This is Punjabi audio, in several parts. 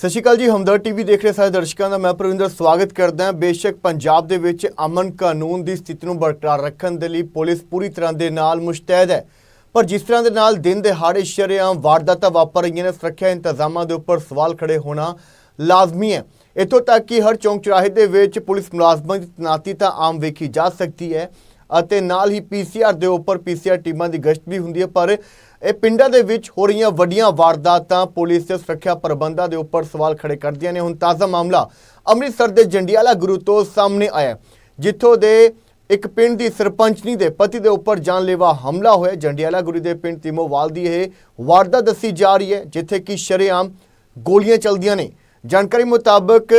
ਸਤਿ ਸ਼੍ਰੀ ਅਕਾਲ ਜੀ ਹਮਦਰ ਟੀਵੀ ਦੇਖ ਰਹੇ ਸਾਰੇ ਦਰਸ਼ਕਾਂ ਦਾ ਮੈਂ ਪ੍ਰਵਿੰਦਰ, ਸਵਾਗਤ ਕਰਦਾ ਹਾਂ। ਬੇਸ਼ੱਕ ਪੰਜਾਬ ਦੇ ਵਿੱਚ ਅਮਨ ਕਾਨੂੰਨ ਦੀ ਸਥਿਤੀ ਨੂੰ ਬਰਕਰਾਰ ਰੱਖਣ ਦੇ ਲਈ ਪੁਲਿਸ ਪੂਰੀ ਤਰ੍ਹਾਂ ਦੇ ਨਾਲ ਮੁਸ਼ਤੈਦ ਹੈ। ਪਰ ਜਿਸ ਤਰ੍ਹਾਂ ਦੇ ਨਾਲ ਦਿਨ ਦਿਹਾੜੇ ਸ਼ਰੇਆਮ ਵਾਰਦਾਤਾਂ ਵਾਪਰ ਰਹੀਆਂ ਨੇ, ਸੁਰੱਖਿਆ ਇੰਤਜ਼ਾਮਾਂ ਦੇ ਉੱਪਰ ਸਵਾਲ ਖੜੇ ਹੋਣਾ ਲਾਜ਼ਮੀ ਹੈ। ਇੱਥੋਂ ਤੱਕ ਕਿ ਹਰ ਚੌਂਕ ਚੌਰਾਹੇ ਦੇ ਵਿੱਚ ਪੁਲਿਸ ਮੁਲਾਜ਼ਮਾਂ ਦੀ ਤੈਨਾਤੀ ਤਾਂ ਆਮ ਵੇਖੀ ਜਾ ਸਕਦੀ ਹੈ। ਅਤੇ ਨਾਲ ਹੀ ਪੀਸੀਆਰ ਦੇ ਉੱਪਰ ਪੀਸੀਆਰ ਟੀਮਾਂ ਦੀ ਗਸ਼ਤ ਵੀ ਹੁੰਦੀ ਹੈ, ਪਰ ਇਹ ਪਿੰਡਾਂ ਦੇ ਵਿੱਚ ਹੋ ਰਹੀਆਂ ਵੱਡੀਆਂ ਵਾਰਦਾਤਾਂ ਪੁਲਿਸ ਦੇ ਸੁਰੱਖਿਆ ਪ੍ਰਬੰਧਾਂ ਦੇ ਉੱਪਰ ਸਵਾਲ ਖੜੇ ਕਰਦੀਆਂ ਨੇ। ਹੁਣ ਤਾਜ਼ਾ ਮਾਮਲਾ ਅੰਮ੍ਰਿਤਸਰ ਦੇ ਜੰਡਿਆਲਾ ਗੁਰੂ ਤੋਂ ਸਾਹਮਣੇ ਆਇਆ ਜਿੱਥੋਂ ਦੇ ਇੱਕ ਪਿੰਡ ਦੀ ਸਰਪੰਚਨੀ ਦੇ ਪਤੀ ਦੇ ਉੱਪਰ ਜਾਨਲੇਵਾ ਹਮਲਾ ਹੋਇਆ। ਜੰਡਿਆਲਾ ਗੁਰੂ ਦੇ ਪਿੰਡ ਤਿਮੋਵਾਲ ਦੀ ਇਹ ਵਾਰਦਾਤ ਦੱਸੀ ਜਾ ਰਹੀ ਹੈ, ਜਿੱਥੇ ਕਿ ਸ਼ਰੇਆਮ ਗੋਲੀਆਂ ਚੱਲਦੀਆਂ ਨੇ। ਜਾਣਕਾਰੀ ਮੁਤਾਬਕ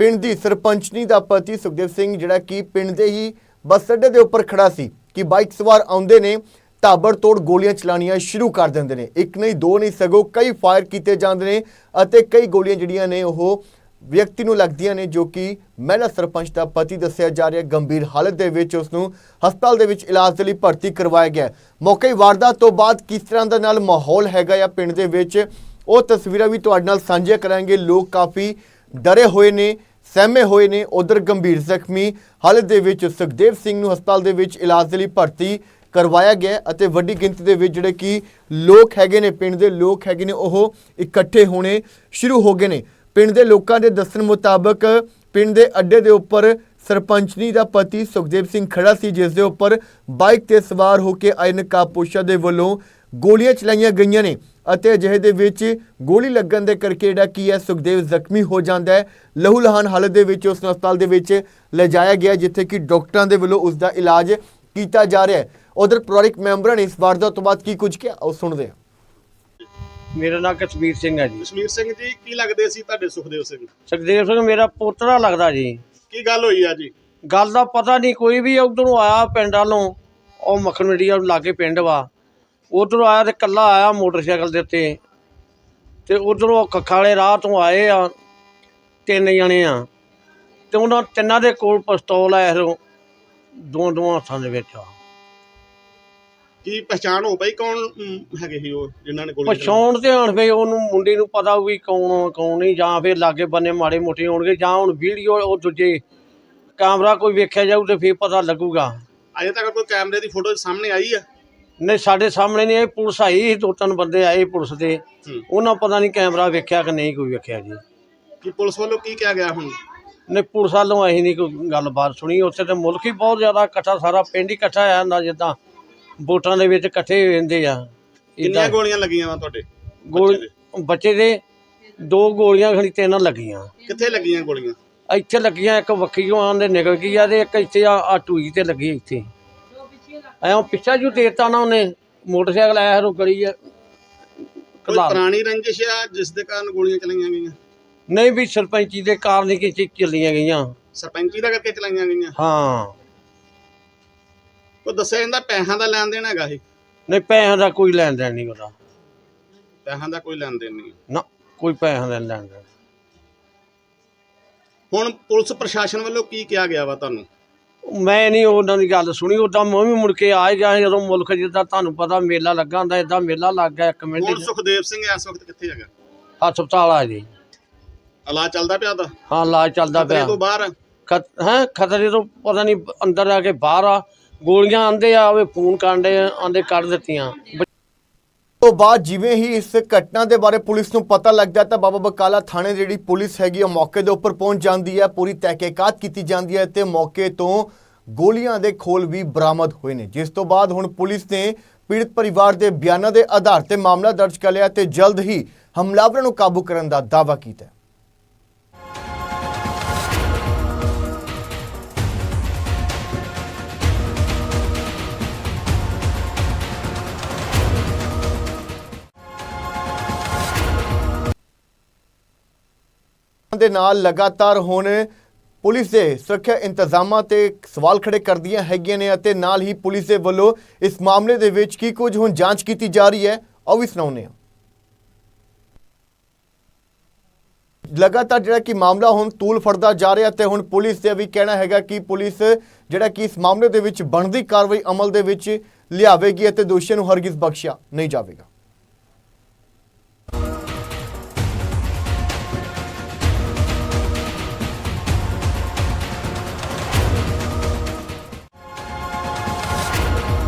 ਪਿੰਡ ਦੀ ਸਰਪੰਚਨੀ ਦਾ ਪਤੀ ਸੁਖਦੇਵ ਸਿੰਘ, ਜਿਹੜਾ ਕਿ ਪਿੰਡ ਦੇ ਹੀ ਬੱਸ ਅੱਡੇ ਦੇ ਉੱਪਰ ਖੜਾ ਸੀ ਕਿ ਬਾਈਕ ਸਵਾਰ ਆਉਂਦੇ ਨੇ, ਤਾਬੜਤੋੜ ਗੋਲੀਆਂ ਚਲਾਣੀਆਂ ਸ਼ੁਰੂ ਕਰ ਦਿੰਦੇ ਨੇ। ਇੱਕ ਨਹੀਂ, ਦੋ ਨਹੀਂ, ਸਗੋਂ ਕਈ ਫਾਇਰ ਕੀਤੇ ਜਾਂਦੇ ਨੇ ਅਤੇ ਕਈ ਗੋਲੀਆਂ ਜਿਹੜੀਆਂ ਨੇ ਉਹ ਵਿਅਕਤੀ ਨੂੰ ਲੱਗਦੀਆਂ ਨੇ, ਜੋ ਕਿ ਮਹਿਲਾ ਸਰਪੰਚ ਦਾ ਪਤੀ ਦੱਸਿਆ ਜਾ ਰਿਹਾ ਗੰਭੀਰ ਹਾਲਤ ਦੇ ਵਿੱਚ ਉਸ ਨੂੰ ਹਸਪਤਾਲ ਦੇ ਵਿੱਚ ਇਲਾਜ ਦੇ ਲਈ ਭਰਤੀ ਕਰਵਾਇਆ ਗਿਆ ਮੌਕੇ ਵਾਰਦਾਤ ਤੋਂ ਬਾਅਦ ਕਿਸ ਤਰ੍ਹਾਂ ਦਾ ਨਾਲ ਮਾਹੌਲ ਹੈਗਾ ਜਾਂ ਪਿੰਡ ਦੇ ਵਿੱਚ ਉਹ ਤਸਵੀਰਾਂ ਵੀ ਤੁਹਾਡੇ ਨਾਲ ਸਾਂਝੀਆਂ ਕਰਾਂਗੇ। ਲੋਕ ਕਾਫੀ ਡਰੇ ਹੋਏ ਨੇ। ਸਹਿਮੇ ਹੋਏ ਨੇ। ਉਧਰ ਗੰਭੀਰ ਜ਼ਖਮੀ ਹਾਲਤ ਦੇ ਵਿੱਚ ਸੁਖਦੇਵ ਸਿੰਘ ਨੂੰ ਹਸਪਤਾਲ ਦੇ ਵਿੱਚ ਇਲਾਜ ਦੇ ਲਈ ਭਰਤੀ ਕਰਵਾਇਆ ਗਿਆ ਅਤੇ ਵੱਡੀ ਗਿਣਤੀ ਦੇ ਵਿੱਚ ਜਿਹੜੇ ਕਿ ਲੋਕ ਹੈਗੇ ਨੇ, ਪਿੰਡ ਦੇ ਲੋਕ ਹੈਗੇ ਨੇ, ਉਹ ਇਕੱਠੇ ਹੋਣੇ ਸ਼ੁਰੂ ਹੋ ਗਏ ਨੇ। ਪਿੰਡ ਦੇ ਲੋਕਾਂ ਦੇ ਦੱਸਣ ਮੁਤਾਬਕ ਪਿੰਡ ਦੇ ਅੱਡੇ ਦੇ ਉੱਪਰ ਸਰਪੰਚਨੀ ਦਾ ਪਤੀ ਸੁਖਦੇਵ ਸਿੰਘ ਖੜਾ ਸੀ, ਜਿਸ ਦੇ ਉੱਪਰ ਬਾਈਕ ਤੇ ਸਵਾਰ ਹੋ ਕੇ ਆਏ ਨਕਾਬਪੋਸ਼ਾਂ ਦੇ ਵੱਲੋਂ ਗੋਲੀਆਂ ਚਲਾਈਆਂ ਗਈਆਂ ਨੇ ਅਤੇ ਅਜਿਹੇ ਦੇ ਵਿੱਚ ਗੋਲੀ ਲੱਗਣ ਦੇ ਕਰਕੇ ਜਿਹੜਾ ਕੀ ਹੈ ਸੁਖਦੇਵ ਜ਼ਖਮੀ ਹੋ ਜਾਂਦਾ ਹੈ। ਲਹੂ ਲਹਾਨ ਹਾਲਤ ਦੇ ਵਿੱਚ ਉਸ ਨੂੰ ਹਸਪਤਾਲ ਦੇ ਵਿੱਚ ਲਿਜਾਇਆ ਗਿਆ ਜਿੱਥੇ ਕਿ ਡਾਕਟਰਾਂ ਦੇ ਵੱਲੋਂ ਉਸ ਦਾ ਇਲਾਜ ਕੀਤਾ ਜਾ ਰਿਹਾ ਹੈ। ਉਧਰ ਪਰਿਵਾਰਕ ਮੈਂਬਰਾਂ ਨੇ ਇਸ ਵਾਰਦਾਤ ਤੋਂ ਬਾਅਦ ਕੀ ਕੁਝ ਕਿਹਾ? ਉਹ ਸੁਣਦੇ ਹਾਂ। ਮੇਰਾ ਨਾਮ ਕਸ਼ਮੀਰ ਸਿੰਘ ਹੈ ਜੀ। ਕਸ਼ਮੀਰ ਸਿੰਘ ਜੀ ਕੀ ਲੱਗਦੇ ਸੀ ਤੁਹਾਡੇ ਸੁਖਦੇਵ ਸਿੰਘ? ਸੁਖਦੇਵ ਸਿੰਘ ਮੇਰਾ ਪੋਤਰਾ ਲੱਗਦਾ ਜੀ। ਕੀ ਗੱਲ ਹੋਈ ਆ ਜੀ? ਗੱਲ ਦਾ ਪਤਾ ਨਹੀਂ ਕੋਈ ਵੀ ਉਧਰੋਂ ਆਇਆ ਪਿੰਡ ਵੱਲੋਂ ਉਹ ਮੱਖਣ ਮੰਡੀ ਵੱਲ ਲਾਗੇ ਪਿੰਡ ਵਾ। ਉਧਰੋਂ ਆਇਆ ਤੇ ਕੱਲਾ ਆਇਆ ਮੋਟਰਸਾਈਕਲ ਦੇ ਉੱਤੇ। ਤੇ ਉਧਰੋਂ ਕੱਖਾਂ ਵਾਲੇ ਰਾਹ ਤੋਂ ਆਏ ਆ ਤਿੰਨ ਜਣੇ ਆ। ਤੇ ਉਹਨਾਂ ਤਿੰਨਾਂ ਦੇ ਕੋਲ ਪਿਸਤੌਲ ਆ ਇਹੋ ਦੋ ਦੋ ਹੱਥਾਂ ਦੇ ਵਿੱਚ ਆ। ਕੀ ਪਛਾਣ ਹੋ ਪਈ ਕੌਣ ਅਮ, ਹੈਗੇ ਸੀ ਉਹ ਜਿਨ੍ਹਾਂ ਨੇ ਗੋਲੀ ਚਲਾਈ? ਪਛਾਉਣ ਤੇ ਹੁਣ ਫੇ ਉਹਨੂੰ ਮੁੰਡੇ ਨੂੰ ਪਤਾ ਵੀ ਕੌਣ ਆ, ਕੌਣ ਨਹੀਂ ਜਾਂ ਫਿਰ ਲਾਗੇ ਬੰਨੇ ਮਾੜੇ ਮੋਟੇ ਹੋਣਗੇ ਜਾਂ ਹੁਣ ਵੀਡੀਓ ਉਹ ਦੂਜੇ ਕੈਮਰਾ ਕੋਈ ਵੇਖਿਆ ਜਾਊ ਤੇ ਫੇਰ ਪਤਾ ਲੱਗੂਗਾ। ਅਜੇ ਤੱਕ ਕੋਈ ਕੈਮਰੇ ਦੀ ਫੋਟੋ ਸਾਹਮਣੇ ਆਈ ਆ? ਨਹੀਂ ਸਾਡੇ ਸਾਹਮਣੇ ਨਹੀਂ ਇਹ ਪੁਲਿਸ ਆਈ ਸੀ, ਦੋ ਤਿੰਨ ਬੰਦੇ ਆਏ ਪੁਲਿਸ ਦੇ। ਹੂੰ। ਉਹਨਾਂ ਪਤਾ ਨਹੀਂ ਕੈਮਰਾ ਵੇਖਿਆ ਕਿ ਨਹੀਂ ਕੋਈ ਵੇਖਿਆ ਜੀ। ਕੀ ਪੁਲਿਸ ਵੱਲੋਂ ਕੀ ਕਿਹਾ ਗਿਆ ਹੁਣ? ਨਹੀਂ ਪੁਲਿਸ ਵੱਲੋਂ ਅਸੀਂ ਨਹੀਂ ਕੋਈ ਗੱਲਬਾਤ ਸੁਣੀ। ਉੱਥੇ ਤੇ ਮੁਲਕ ਹੀ ਬਹੁਤ ਜ਼ਿਆਦਾ ਇਕੱਠਾ ਸਾਰਾ ਪਿੰਡ ਹੀ ਇਕੱਠਾ ਆ ਜਾਂਦਾ ਜਿੱਦਾਂ ਵੋਟਾਂ ਦੇ ਵਿੱਚ ਇਕੱਠੇ ਜਾਂਦੇ ਆ। ਕਿੰਨੀਆਂ ਗੋਲੀਆਂ ਲੱਗੀਆਂ ਵਾ ਤੁਹਾਡੇ ਗੋਲ ਬੱਚੇ ਦੇ? ਦੋ ਗੋਲੀਆਂ ਖਣੀ ਤਿੰਨ ਲੱਗੀਆਂ। ਕਿੱਥੇ ਲੱਗੀਆਂ ਗੋਲੀਆਂ? ਇੱਥੇ ਲੱਗੀਆਂ ਇੱਕ ਵੱਖੀਓਂ ਆਂਦੇ ਨਿਕਲ ਗਈ ਆ ਤੇ ਇੱਕ ਇੱਥੇ ਆ ਆ ਟੂਈ ਤੇ ਲੱਗੀ ਇੱਥੇ। ਐਂ ਪਿੱਛਾ ਜੂ ਦੇਤਾ ਨਾ ਉਹਨੇ ਮੋਟਰਸਾਈਕਲ ਆਇਆ ਰੋ ਗਲੀ ਆ ਕੋਈ ਕਲਾ ਪੁਰਾਣੀ ਰੰਜਿਸ਼ ਆ ਜਿਸ ਦੇ ਕਾਰਨ ਗੋਲੀਆਂ ਚਲਾਈਆਂ ਗਈਆਂ? ਨਹੀਂ ਵੀ ਸਰਪੰਚੀ ਦੇ ਕਾਰਨ ਹੀ ਕਿ ਚੱਲੀਆਂ ਗਈਆਂ। ਸਰਪੰਚੀ ਦਾ ਕਰਕੇ ਚਲਾਈਆਂ ਗਈਆਂ? ਹਾਂ। ਉਹ ਦੱਸਿਆ ਜਾਂਦਾ ਪੈਸਿਆਂ ਦਾ ਲੈਣ ਦੇਣ ਹੈਗਾ ਇਹ? ਨਹੀਂ ਪੈਸਿਆਂ ਦਾ ਕੋਈ ਲੈਣ ਦੇਣ ਨਹੀਂ ਉਹਦਾ। ਪੈਸਿਆਂ ਦਾ ਕੋਈ ਲੈਣ ਦੇਣ ਨਹੀਂ ਨਾ ਕੋਈ ਪੈਸਿਆਂ ਦਾ ਲੈਣ ਦੇਣ ਹੁਣ ਪੁਲਿਸ ਪ੍ਰਸ਼ਾਸਨ ਵੱਲੋਂ ਕੀ ਕਿਹਾ ਗਿਆ ਵਾ ਤੁਹਾਨੂੰ? ਮੈਂ ਨਹੀਂ ਉਹਨਾਂ ਦੀ ਗੱਲ ਸੁਣੀ ਉਦਾਂ ਮੈਂ ਵੀ ਮੁੜ ਕੇ ਆ ਹੀ ਗਿਆ ਸੀ ਜਦੋਂ ਮੁਲਕ ਜਿੱਦਾਂ ਤੁਹਾਨੂੰ ਪਤਾ ਮੇਲਾ ਲੱਗਾ ਹੁੰਦਾ ਇਦਾਂ ਮੇਲਾ ਲੱਗ ਗਿਆ ਇੱਕ ਮਿੰਟ 'ਚ। ਸੁਖਦੇਵ ਸਿੰਘ ਇਸ ਵਕਤ ਕਿੱਥੇ ਹੈਗਾ? ਹਸਪਤਾਲ ਆ ਜੀ। ਇਲਾਜ ਚੱਲਦਾ ਪਿਆ ਦਾ ਹਾਂ ਇਲਾਜ ਚੱਲਦਾ ਖਤਰੇ ਪਿਆ ਤੋਂ ਬਾਹਰ? ਆ। ਖਤ ਹੈ? ਖਤਰੇ ਤੋਂ ਪਤਾ ਨਹੀਂ ਅੰਦਰ ਆ ਕੇ ਬਾਹਰ ਆ। ਗੋਲੀਆਂ ਆਂਦੇ ਆ ਉਹ ਫੋਨ ਕਾਂਡੇ ਆਂਦੇ ਕੱਢ ਦਿੱਤੀਆਂ। ਤੋਂ ਬਾਅਦ ਜਿਵੇਂ ਹੀ ਇਸ ਘਟਨਾ ਦੇ ਬਾਰੇ ਪੁਲਿਸ ਨੂੰ ਪਤਾ ਲੱਗਦਾ ਤਾਂ ਬਾਬਾ ਬਕਾਲਾ ਥਾਣੇ ਜਿਹੜੀ ਪੁਲਿਸ ਹੈਗੀ ਉਹ ਮੌਕੇ ਦੇ ਉੱਪਰ ਪਹੁੰਚ ਜਾਂਦੀ ਹੈ ਪੂਰੀ ਤਹਿਕੀਕਾਤ ਕੀਤੀ ਜਾਂਦੀ ਹੈ ਤੇ ਮੌਕੇ ਤੋਂ ਗੋਲੀਆਂ ਦੇ ਖੋਲ ਵੀ ਬਰਾਮਦ ਹੋਏ ਨੇ। ਜਿਸ ਤੋਂ ਬਾਅਦ ਹੁਣ ਪੁਲਿਸ ਨੇ ਪੀੜਤ ਪਰਿਵਾਰ ਦੇ ਬਿਆਨਾਂ ਦੇ ਆਧਾਰ ਤੇ ਮਾਮਲਾ ਦਰਜ ਕਰ ਲਿਆ ਤੇ ਜਲਦ ਹੀ ਹਮਲਾਵਰਾਂ ਨੂੰ ਕਾਬੂ ਕਰਨ ਦਾ ਦਾਅਵਾ ਕੀਤਾ ਦੇ ਨਾਲ ਲਗਾਤਾਰ ਹੁਣ ਪੁਲਿਸ ਦੇ ਸੁਰੱਖਿਆ ਇੰਤਜ਼ਾਮਾਂ ਤੇ ਸਵਾਲ ਖੜੇ ਕਰਦੀਆਂ ਹੈਗੀਆਂ ਨੇ ਅਤੇ ਨਾਲ ਹੀ ਪੁਲਿਸ ਦੇ ਵੱਲੋਂ ਇਸ ਮਾਮਲੇ ਦੇ ਵਿੱਚ ਕੀ ਕੁਝ ਹੁਣ ਜਾਂਚ ਕੀਤੀ ਜਾ ਰਹੀ ਹੈ ਉਹ ਵੀ ਸੁਣਾਉਂਦੇ ਹਾਂ। ਲਗਾਤਾਰ ਜਿਹੜਾ ਕਿ ਮਾਮਲਾ ਹੁਣ ਤੂਲ ਫੜਦਾ ਜਾ ਰਿਹਾ ਤੇ ਹੁਣ ਪੁਲਿਸ ਦੇ ਵੀ ਕਹਿਣਾ ਹੈਗਾ ਕਿ ਪੁਲਿਸ ਜਿਹੜਾ ਕਿ ਇਸ ਮਾਮਲੇ ਦੇ ਵਿੱਚ ਬਣਦੀ ਕਾਰਵਾਈ ਅਮਲ ਦੇ ਵਿੱਚ ਲਿਆਵੇਗੀ ਅਤੇ ਦੋਸ਼ੀਆਂ ਨੂੰ ਹਰਗਿਜ਼ ਬਖਸ਼ਿਆ ਨਹੀਂ ਜਾਵੇਗਾ।